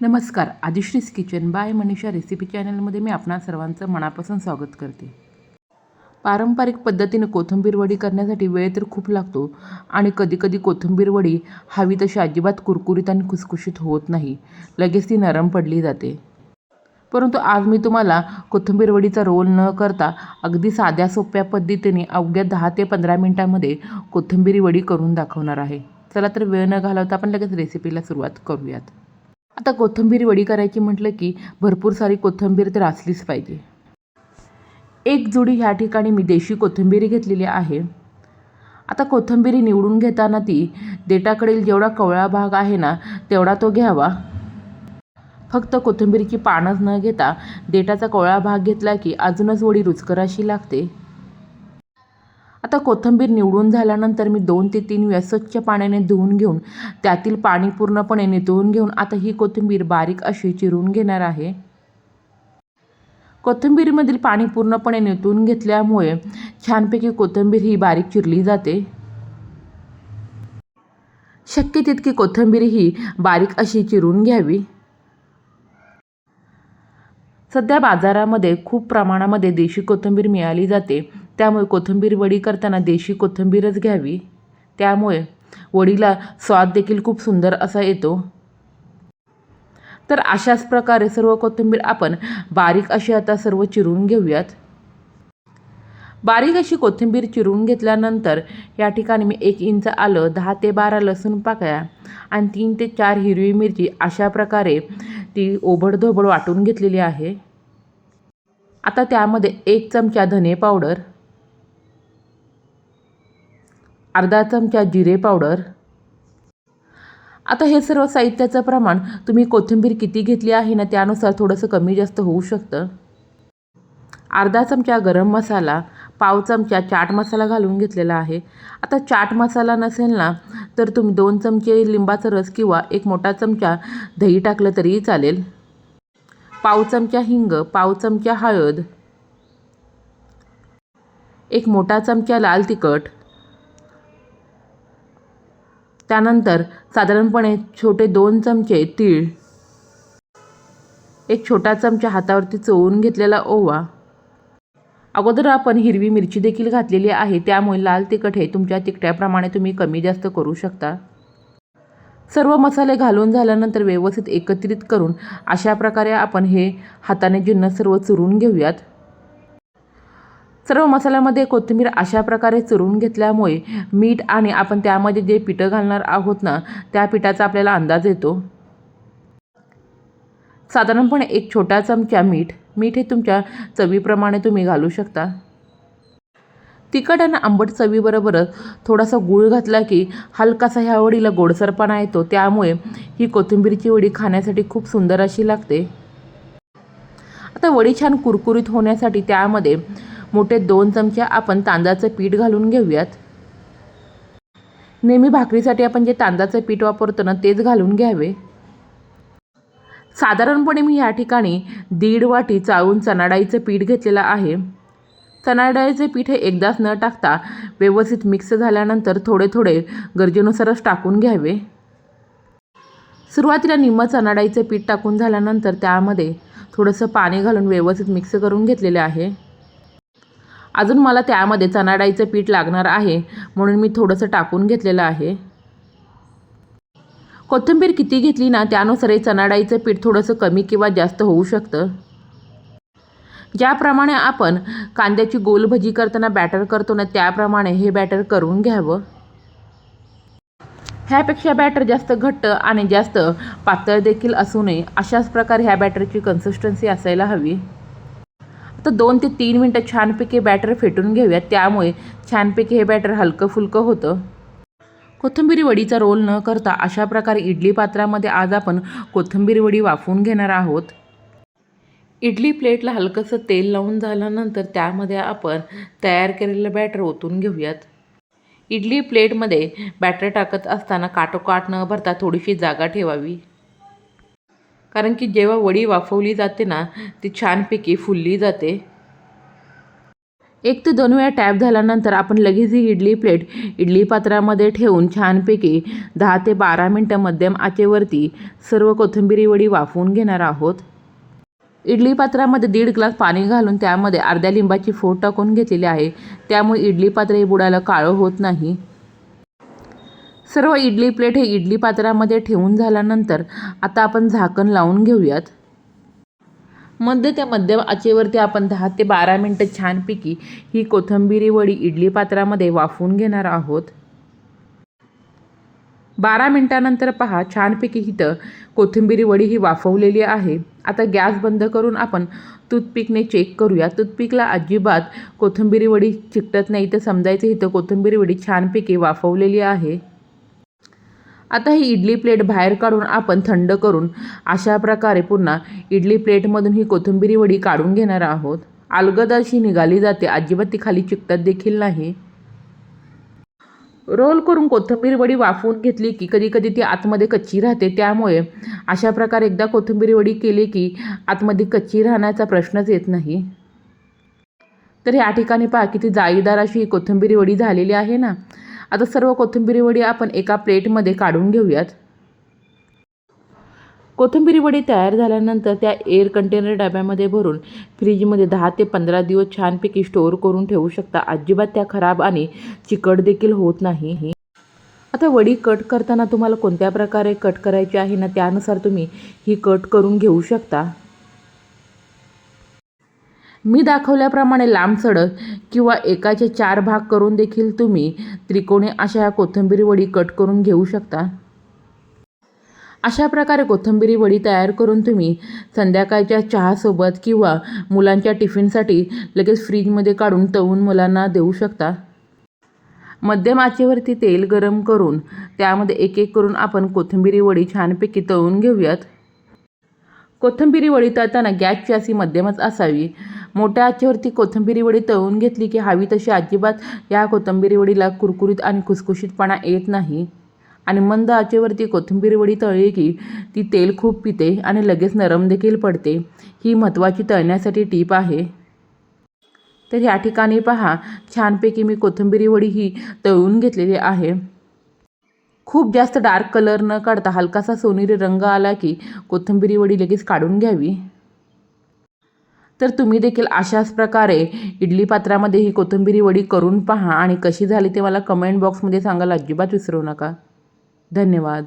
नमस्कार Aadishree's kitchen by Manisha recipe चॅनलमध्ये मी आपणा सर्वांचं मनापासून स्वागत करते. पारंपरिक पद्धतीने कोथिंबीर वडी करण्यासाठी वेळ तर खूप लागतो आणि कधीकधी कोथिंबीर वडी हवी तशी अजिबात कुरकुरीत आणि खुसखुशीत होत नाही. लगेच ती नरम पडली जाते. परंतु आज मी तुम्हाला कोथिंबीर वडीचा रोल न करता अगदी साध्या सोप्या पद्धतीने अवघ्या दहा ते पंधरा मिनटामध्ये कोथिंबीरी वडी करून दाखवणार आहे. चला तर वेळ न घालवता आपण लगेच रेसिपीला सुरुवात करूयात. आता कोथिंबीर वडी करायची म्हटलं की भरपूर सारी कोथिंबीर तर असलीच पाहिजे. एक जुडी ह्या ठिकाणी मी देशी कोथिंबीर घेतलेली आहे. आता कोथिंबीरी निवडून घेताना ती देटाकडील जेवढा कवळा भाग आहे ना तेवढा तो घ्यावा. फक्त कोथिंबीरीची पानंच न घेता देटाचा कवळा भाग घेतला की अजूनच वडी रुचकर अशी लागते. आता कोथिंबीर निवडून झाल्यानंतर मी दोन ते तीन वेळा स्वच्छ पाण्याने धुवून घेऊन त्यातील पाणी पूर्णपणे नितळून घेऊन आता ही कोथिंबीर बारीक अशी चिरून घेणार आहे. कोथिंबीरीमधील पाणी पूर्णपणे नितळून घेतल्यामुळे छानपैकी कोथिंबीर ही बारीक चिरली जाते. शक्य तितकी कोथिंबीर ही बारीक अशी चिरून घ्यावी. सध्या बाजारामध्ये खूप प्रमाणामध्ये देशी कोथिंबीर मिळाली जाते. त्यामुळे कोथिंबीर वडी करताना देशी कोथिंबीरच घ्यावी. त्यामुळे वडीला स्वाद देखील खूप सुंदर असा येतो. तर अशाच प्रकारे सर्व कोथिंबीर आपण बारीक अशी आता सर्व चिरून घेऊयात. बारीक अशी कोथिंबीर चिरून घेतल्यानंतर या ठिकाणी मी एक इंच आलं दहा ते बारा लसूण पाकळ्या आणि तीन ते चार हिरवी मिरची अशा प्रकारे ती ओबडधोबड वाटून घेतलेली आहे. आता त्यामध्ये एक चमचा धने पावडर अर्धा चमचा जिरे पावडर. आता हे सर्व साहित्याचं प्रमाण तुम्ही कोथिंबीर किती घेतली आहे ना त्यानुसार थोडंसं कमी जास्त होऊ शकतं. अर्धा चमचा गरम मसाला पाव चमचा चाट मसाला घालून घेतलेला आहे. आता चाट मसाला नसेल ना तर तुम्ही दोन चमचे लिंबाचा रस किंवा एक मोठा चमचा दही टाकलं तरीही चालेल. पाव चमचा हिंग पाव चमचा हळद. एक मोठा चमचा लाल तिखट. त्यानंतर साधारणपणे छोटे दोन चमचे तीळ एक छोटा चमचा हातावरती चोळून घेतलेला ओवा. अगोदर आपण हिरवी मिरची देखील घातलेली आहे त्यामुळे लाल तिखट हे तुमच्या तिखट्याप्रमाणे तुम्ही कमी जास्त करू शकता. सर्व मसाले घालून झाल्यानंतर व्यवस्थित एकत्रित करून अशा प्रकारे आपण हे हाताने जिन्नस सर्व चुरून घेऊयात. सर्व मसाल्यामध्ये कोथिंबीर अशा प्रकारे चुरून घेतल्यामुळे मीठ आणि आपण त्यामध्ये जे पिठं घालणार आहोत ना त्या पिठाचा आपल्याला अंदाज येतो. साधारणपणे एक छोटा चमचा मीठ मीठ हे तुमच्या चवीप्रमाणे तुम्ही घालू शकता. तिखट आणि आंबट चवीबरोबरच थोडासा गूळ घातला की हलकासा ह्या वडीला गोडसरपणा येतो त्यामुळे ही कोथिंबीरची वडी खाण्यासाठी खूप सुंदर अशी लागते. आता वडी छान कुरकुरीत होण्यासाठी त्यामध्ये मोठे दोन चमचे आपण तांदळाचं पीठ घालून घेऊयात. नेहमी भाकरीसाठी आपण जे तांदळाचं पीठ वापरतो ना तेच घालून घ्यावे. साधारणपणे मी या ठिकाणी दीड वाटी चाळून चणाडाईचं पीठ घेतलेलं आहे. चणाडाळीचे पीठ हे एकदाच न टाकता व्यवस्थित मिक्स झाल्यानंतर थोडे थोडे गरजेनुसारच टाकून घ्यावे. सुरुवातीला निम्म चणाडाईचे पीठ टाकून झाल्यानंतर त्यामध्ये थोडंसं पाणी घालून व्यवस्थित मिक्स करून घेतलेले आहे. अजून मला त्यामध्ये चणाडाईचं पीठ लागणार आहे म्हणून मी थोडंसं टाकून घेतलेलं आहे. कोथिंबीर किती घेतली ना त्यानुसार हे चणाडाईचं पीठ थोडंसं कमी किंवा जास्त होऊ शकतं. ज्याप्रमाणे आपण कांद्याची गोल भजी करताना बॅटर करतो ना त्याप्रमाणे हे बॅटर करून घ्यावं. ह्यापेक्षा बॅटर जास्त घट्ट आणि जास्त पातळ देखील असू नये अशाच प्रकारे ह्या बॅटरची कन्सिस्टन्सी असायला हवी. आता दोन ते तीन मिनटं छानपैकी बॅटर फेटून घेऊयात. त्यामुळे छानपैकी हे बॅटर हलकं फुलकं होतं. कोथिंबीरी वडीचा रोल न करता अशा प्रकारे इडली पात्रामध्ये आज आपण कोथिंबीर वडी वाफवून घेणार आहोत. इडली प्लेटला हलकंसं तेल लावून झाल्यानंतर त्यामध्ये आपण तयार केलेलं बॅटर ओतून घेऊयात. इडली प्लेटमध्ये बॅटर टाकत असताना काटोकाट न भरता थोडीशी जागा ठेवावी. कारण की जेव्हा वडी वाफवली जाते ना ती छानपैकी फुलली जाते. एक ते दोन वेळा टॅप झाल्यानंतर आपण लगेच ही इडली प्लेट इडली पात्रामध्ये ठेवून छानपैकी दहा ते बारा मिनटं मध्यम आचेवरती सर्व कोथिंबिरी वडी वाफवून घेणार आहोत. इडली पात्रामध्ये दीड ग्लास पाणी घालून त्यामध्ये अर्ध्या लिंबाची फोड टाकून घेतलेली आहे. त्यामुळे इडली पात्र हे बुडायला काळं होत नाही. सर्व इडली प्लेट हे इडली पात्रामध्ये ठेवून झाल्यानंतर आता आपण झाकण लावून घेऊयात. मध्य त्या मध्यम आचेवरती आपण दहा ते बारा मिनटं छानपैकी ही कोथंबिरी वडी इडली पात्रामध्ये वाफवून घेणार आहोत. बारा मिनटानंतर पहा छानपैकी इथं कोथिंबिरी वडी ही वाफवलेली आहे. आता गॅस बंद करून आपण टूथपिकने चेक करूया. टूथपिकला अजिबात कोथिंबिरी वडी चिकटत नाही तर समजायचं इथं कोथिंबिरी वडी छानपैकी वाफवलेली आहे. आता ही इडली प्लेट बाहेर काढून आपण थंड करून अशा प्रकारे पुन्हा इडली प्लेटमधून ही कोथिंबिरी वडी काढून घेणार आहोत. अलगद अशी निघाली जाते. अजिबात ती खाली चिकटत देखील नाही. रोल करून कोथिंबीर वडी वाफवून घेतली की कधी कधी ती आतमध्ये कच्ची राहते. त्यामुळे अशा प्रकारे एकदा कोथिंबीर वडी केली की आतमध्ये कच्ची राहण्याचा प्रश्नच येत नाही. तर या ठिकाणी पहा किती जाळीदार अशी ही कोथिंबीर वडी झालेली आहे ना. आता सर्व कोथिंबीर वडी आपण एका प्लेटमध्ये काढून घेऊयात. कोथिंबीर वडी तयार झाल्यानंतर त्या एअर कंटेनर डब्यामध्ये भरून फ्रीजमध्ये दहा ते पंधरा दिवस छानपैकी स्टोअर करून ठेवू शकता. अजिबात त्या खराब आणि चिकट देखील होत नाही. आता वडी कट करताना तुम्हाला कोणत्या प्रकारे कट करायची आहे ना त्यानुसार तुम्ही ही कट करून घेऊ शकता. मी दाखवल्याप्रमाणे लांब सडक किंवा एकाचे चार भाग करून देखील तुम्ही त्रिकोणी अशा ह्या कोथिंबीर वडी कट करून घेऊ शकता. अशा प्रकारे कोथिंबीरी वडी तयार करून तुम्ही संध्याकाळच्या चहासोबत किंवा मुलांच्या टिफिनसाठी लगेच फ्रीजमध्ये काढून तळून मुलांना देऊ शकता. मध्यम आचेवरती तेल गरम करून त्यामध्ये एक एक करून आपण कोथिंबिरी वडी छानपैकी तळून घेऊयात. कोथिंबिरी वडी तळताना गॅसची अशी मध्यमच असावी. मोठ्या आचेवरती कोथिंबिरी वडी तळून घेतली की हवी तशी अजिबात या कोथिंबिरी वडीला कुरकुरीत आणि खुसखुशीतपणा येत नाही. आणि मंद आचेवरती कोथिंबीर वडी तळली की ती तेल खूप पिते आणि लगेच नरम देखील पडते. ही महत्त्वाची तळण्यासाठी टीप आहे. तर या ठिकाणी पहा छानपैकी मी कोथिंबिरी वडी ही तळून घेतलेली आहे. खूप जास्त डार्क कलर न काढता हलकासा सोनेरी रंग आला की कोथिंबिरी वडी लगेच काढून घ्यावी. तर तुम्ही देखील अशाच प्रकारे इडली पात्रामध्ये ही कोथिंबिरी वडी करून पहा आणि कशी झाली ते मला कमेंट बॉक्समध्ये सांगायला अजिबात विसरू नका. धन्यवाद.